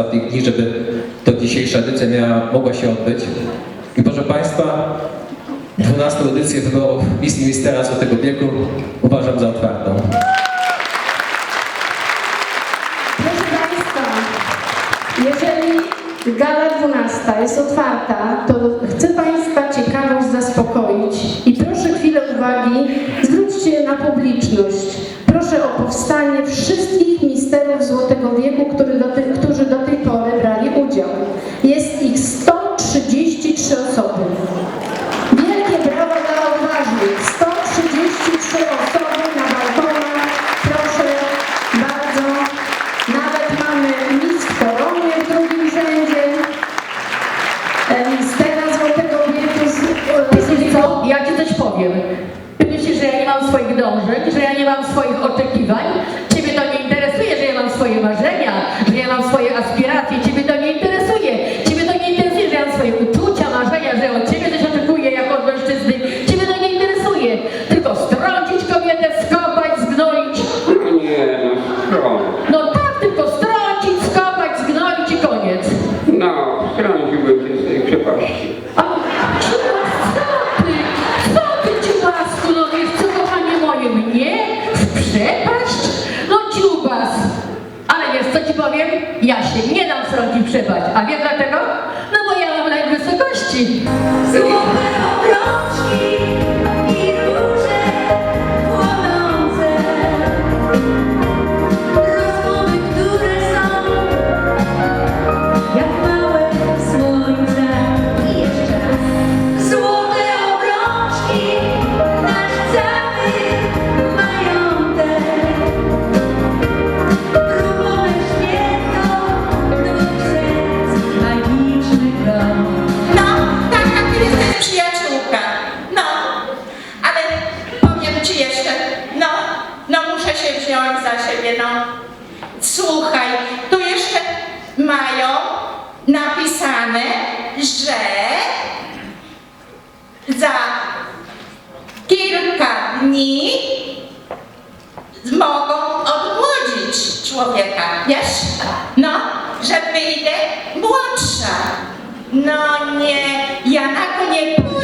ostatnich dni, żeby to dzisiejsza edycja miała, mogła się odbyć. I proszę Państwa, 12 edycję wyborów Miss i Mistera Złotego Wieku uważam za otwartą. Proszę Państwa, jeżeli gala 12 jest otwarta, to chcę Państwa ciekawość zaspokoić i proszę chwilę uwagi, zwróćcie na publiczność. Proszę o powstanie wszystkich misterów Złotego 133 osoby. Wielkie brawa dla odważnych. 133 osoby na balkonach. Proszę bardzo. Nawet mamy mis w koronie w drugim rzędzie. E, Mistera Złotego Wieku co? Ja ci coś powiem. Myślisz, że ja nie mam swoich dążeń, że ja nie mam swoich oczekiwań? Co ci powiem? Ja się nie dam srogi przepaść. A wiesz dlaczego? No bo ja mam lęk wysokości. Złote za siebie, no. Słuchaj, tu jeszcze mają napisane, że za kilka dni mogą odmłodzić człowieka, wiesz? No, że wyjdę młodsza. No nie, ja na to nie pójdę,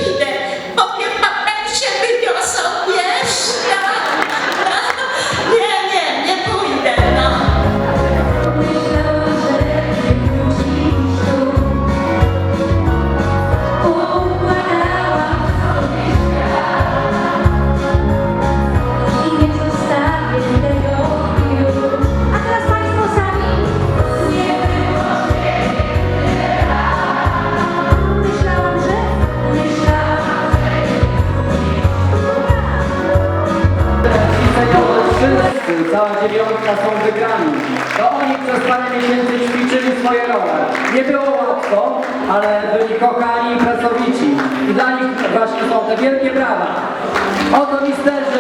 cała dziewiątka są wygrani. To oni przez parę miesięcy ćwiczyli swoje role. Nie było łatwo, ale byli kochani i pracowici. I dla nich właśnie są te wielkie brawa. Oto misterzy.